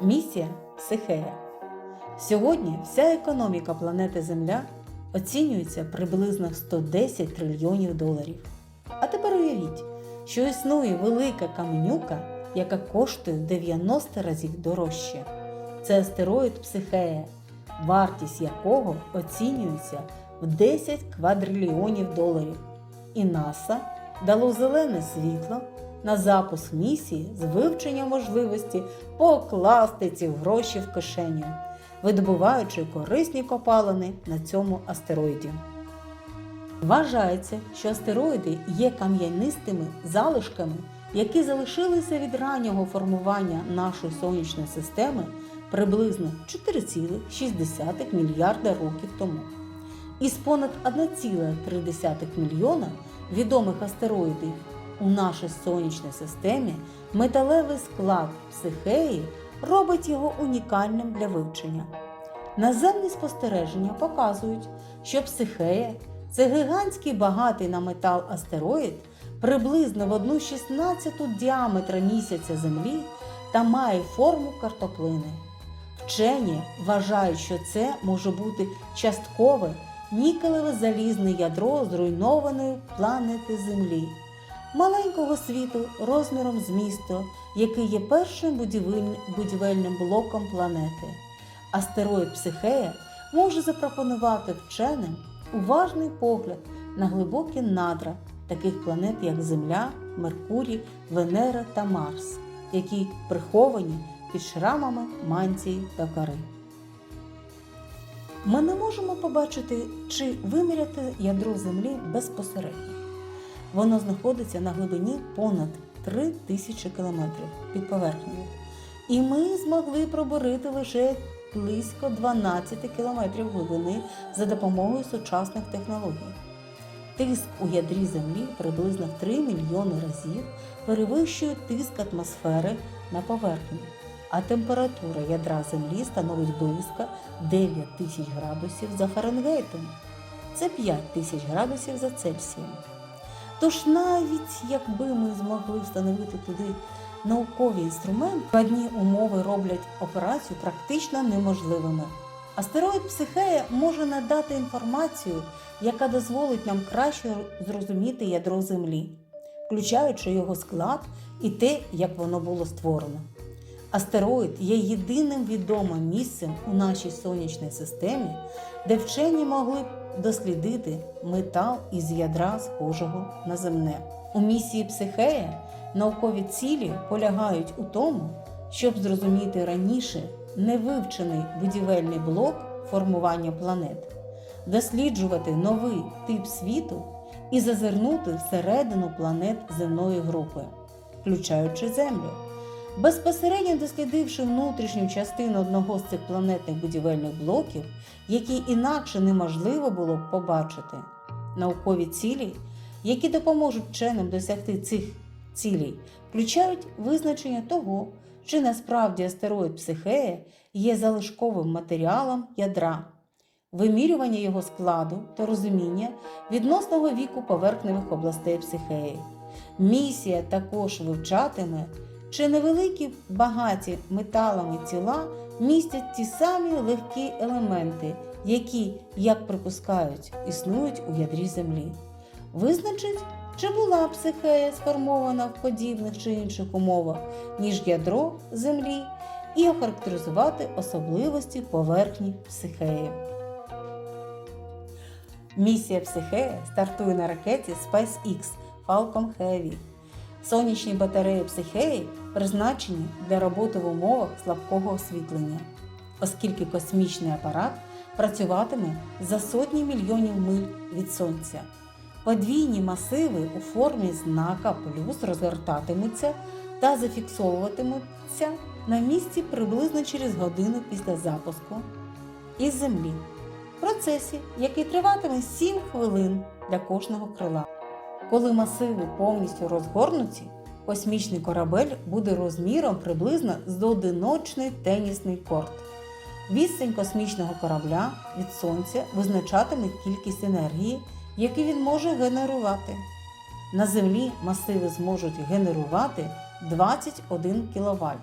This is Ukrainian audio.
Місія Психея. Сьогодні вся економіка планети Земля оцінюється приблизно в 110 трильйонів доларів. А тепер уявіть, що існує велика каменюка, яка коштує в 90 разів дорожче. Це астероїд Психея, вартість якого оцінюється в 10 квадрильйонів доларів. І НАСА дало зелене світло на запуск місії з вивчення можливості покласти ці гроші в кишеню, видобуваючи корисні копалини на цьому астероїді. Вважається, що астероїди є кам'янистими залишками, які залишилися від раннього формування нашої сонячної системи приблизно 4,6 мільярда років тому. Із понад 1,3 мільйона відомих астероїдів у нашій сонячній системі металевий склад психеї робить його унікальним для вивчення. Наземні спостереження показують, що психея це гігантський багатий на метал астероїд приблизно в 1,16 діаметра місяця Землі та має форму картоплини. Вчені вважають, що це може бути часткове нікелеве залізне ядро зруйнованої планети Землі, маленького світу розміром з місто, який є першим будівельним блоком планети. Астероїд Психея може запропонувати вченим уважний погляд на глибокі надра таких планет, як Земля, Меркурій, Венера та Марс, які приховані під шрамами мантії та кори. Ми не можемо побачити чи виміряти ядро Землі безпосередньо. Воно знаходиться на глибині понад 3 тисячі кілометрів під поверхнею. І ми змогли проборити лише близько 12 кілометрів глибини за допомогою сучасних технологій. Тиск у ядрі Землі приблизно в 3 мільйони разів перевищує тиск атмосфери на поверхні, а температура ядра Землі становить близько 9 тисяч градусів за Фаренгейтом. Це 5 тисяч градусів за Цельсієм. Тож навіть якби ми змогли встановити туди наукові інструменти, складні умови роблять операцію практично неможливими. Астероїд Психея може надати інформацію, яка дозволить нам краще зрозуміти ядро Землі, включаючи його склад і те, як воно було створено. Астероїд є єдиним відомим місцем у нашій сонячній системі, де вчені могли дослідити метал із ядра, схожого на земне. У місії Психея наукові цілі полягають у тому, щоб зрозуміти раніше невивчений будівельний блок формування планет, досліджувати новий тип світу і зазирнути всередину планет земної групи, включаючи Землю. Безпосередньо дослідивши внутрішню частину одного з цих планетних будівельних блоків, які інакше неможливо було б побачити, наукові цілі, які допоможуть вченим досягти цих цілей, включають визначення того, чи насправді астероїд Психея є залишковим матеріалом ядра, вимірювання його складу та розуміння відносного віку поверхневих областей Психеї. Місія також вивчатиме, чи невеликі багаті металами тіла містять ті самі легкі елементи, які, як припускають, існують у ядрі Землі. Визначить, чи була психея сформована в подібних чи інших умовах, ніж ядро Землі, і охарактеризувати особливості поверхні психеї. Місія Психея стартує на ракеті SpaceX Falcon Heavy. Сонячні батареї Психеї призначені для роботи в умовах слабкого освітлення, оскільки космічний апарат працюватиме за сотні мільйонів миль від Сонця. Подвійні масиви у формі знака плюс розгортатимуться та зафіксовуватимуться на місці приблизно через годину після запуску із Землі. В процесі, який триватиме 7 хвилин для кожного крила. Коли масиви повністю розгорнуті, космічний корабель буде розміром приблизно з одиночний тенісний корт. Відстань космічного корабля від Сонця визначатиме кількість енергії, яку він може генерувати. На Землі масиви зможуть генерувати 21 кВт,